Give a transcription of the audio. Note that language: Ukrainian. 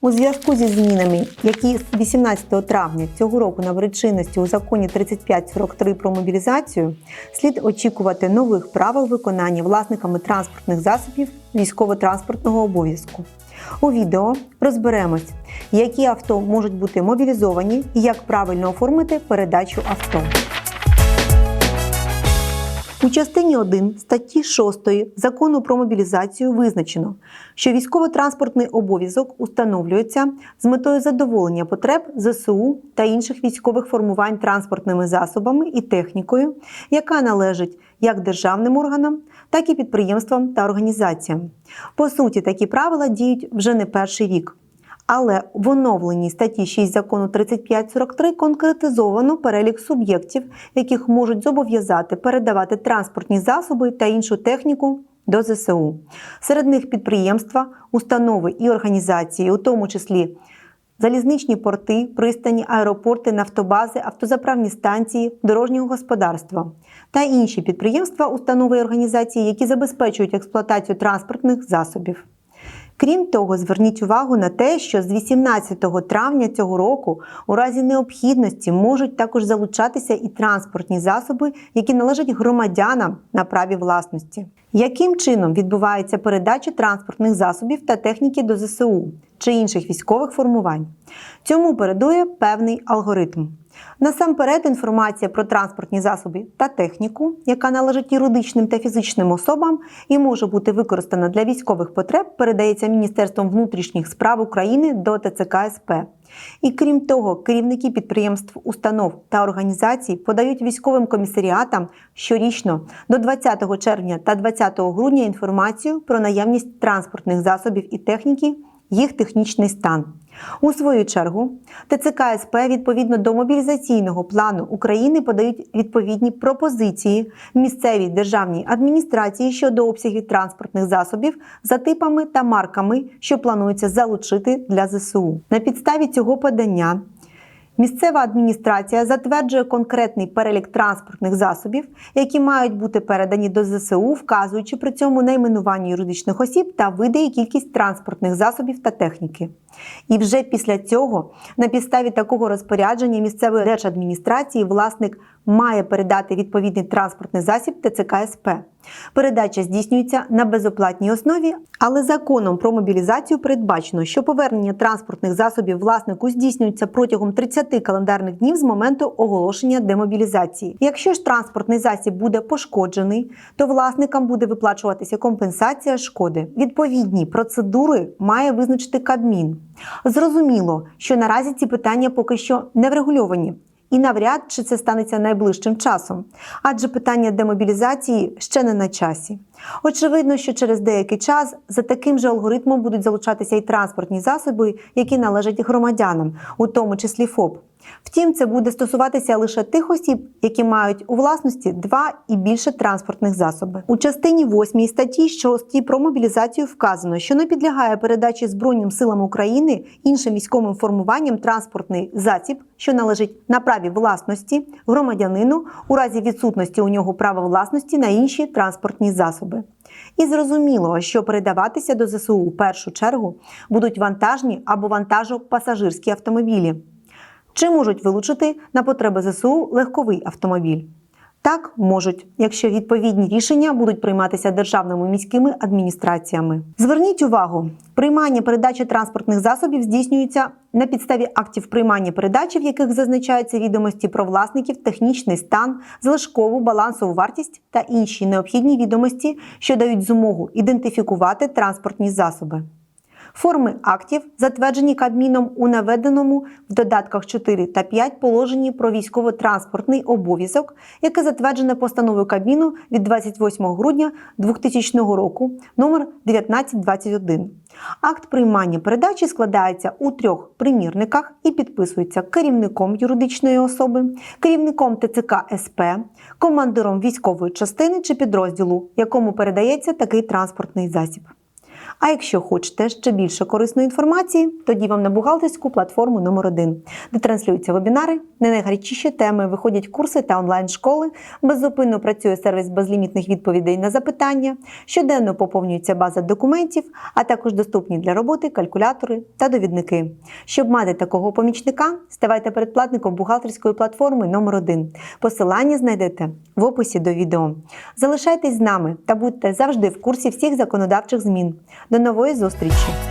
У зв'язку зі змінами, які з 18 травня цього року наберуть чинності у законі 3543 про мобілізацію, слід очікувати нових правил виконання власниками транспортних засобів військово-транспортного обов'язку. У відео розберемось, які авто можуть бути мобілізовані і як правильно оформити передачу авто. У частині 1 статті 6 закону про мобілізацію визначено, що військово-транспортний обов'язок установлюється з метою задоволення потреб ЗСУ та інших військових формувань транспортними засобами і технікою, яка належить як державним органам, так і підприємствам та організаціям. По суті, такі правила діють вже не перший рік. Але в оновленій статті 6 закону 3543 конкретизовано перелік суб'єктів, яких можуть зобов'язати передавати транспортні засоби та іншу техніку до ЗСУ. Серед них підприємства, установи і організації, у тому числі залізничні порти, пристані, аеропорти, нафтобази, автозаправні станції, дорожнього господарства та інші підприємства, установи і організації, які забезпечують експлуатацію транспортних засобів. Крім того, зверніть увагу на те, що з 18 травня цього року у разі необхідності можуть також залучатися і транспортні засоби, які належать громадянам на праві власності. Яким чином відбувається передача транспортних засобів та техніки до ЗСУ чи інших військових формувань? Цьому передує певний алгоритм. Насамперед, інформація про транспортні засоби та техніку, яка належить юридичним та фізичним особам і може бути використана для військових потреб, передається Міністерством внутрішніх справ України до ТЦК СП. І крім того, керівники підприємств, установ та організацій подають військовим комісаріатам щорічно до 20 червня та 20 грудня інформацію про наявність транспортних засобів і техніки, їх технічний стан. У свою чергу, ТЦК СП відповідно до мобілізаційного плану України подають відповідні пропозиції місцевій державній адміністрації щодо обсягів транспортних засобів за типами та марками, що планується залучити для ЗСУ. На підставі цього подання Місцева адміністрація затверджує конкретний перелік транспортних засобів, які мають бути передані до ЗСУ, вказуючи при цьому найменування юридичних осіб та види і кількість транспортних засобів та техніки. І вже після цього, на підставі такого розпорядження місцевої держадміністрації, власник має передати відповідний транспортний засіб ТЦК СП. Передача здійснюється на безоплатній основі, але законом про мобілізацію передбачено, що повернення транспортних засобів власнику здійснюється протягом 30 календарних днів з моменту оголошення демобілізації. Якщо ж транспортний засіб буде пошкоджений, то власникам буде виплачуватися компенсація шкоди. Відповідні процедури має визначити Кабмін. Зрозуміло, що наразі ці питання поки що не врегульовані. І навряд чи це станеться найближчим часом, адже питання демобілізації ще не на часі. Очевидно, що через деякий час за таким же алгоритмом будуть залучатися і транспортні засоби, які належать громадянам, у тому числі ФОП. Втім, це буде стосуватися лише тих осіб, які мають у власності два і більше транспортних засоби. У частині 8 статті 6 про мобілізацію вказано, що не підлягає передачі Збройним силам України іншим військовим формуванням транспортний засіб, що належить на праві власності громадянину у разі відсутності у нього права власності на інші транспортні засоби. І зрозуміло, що передаватися до ЗСУ у першу чергу будуть вантажні або вантажо-пасажирські автомобілі. Чи можуть вилучити на потреби ЗСУ легковий автомобіль? Так, можуть, якщо відповідні рішення будуть прийматися державними міськими адміністраціями. Зверніть увагу, приймання передачі транспортних засобів здійснюється на підставі актів приймання передачі, в яких зазначаються відомості про власників, технічний стан, залишкову балансову вартість та інші необхідні відомості, що дають змогу ідентифікувати транспортні засоби. Форми актів затверджені Кабміном у наведеному в додатках 4 та 5 положенні про військово-транспортний обов'язок, яке затверджене постановою Кабміну від 28 грудня 2000 року номер 1921. Акт приймання передачі складається у трьох примірниках і підписується керівником юридичної особи, керівником ТЦК СП, командиром військової частини чи підрозділу, якому передається такий транспортний засіб. А якщо хочете ще більше корисної інформації, тоді вам на бухгалтерську платформу номер 1 де транслюються вебінари, не найгарячіші теми, виходять курси та онлайн-школи, беззупинно працює сервіс безлімітних відповідей на запитання, щоденно поповнюється база документів, а також доступні для роботи калькулятори та довідники. Щоб мати такого помічника, ставайте передплатником бухгалтерської платформи номер 1 Посилання знайдете в описі до відео. Залишайтесь з нами та будьте завжди в курсі всіх законодавчих змін. До нової зустрічі!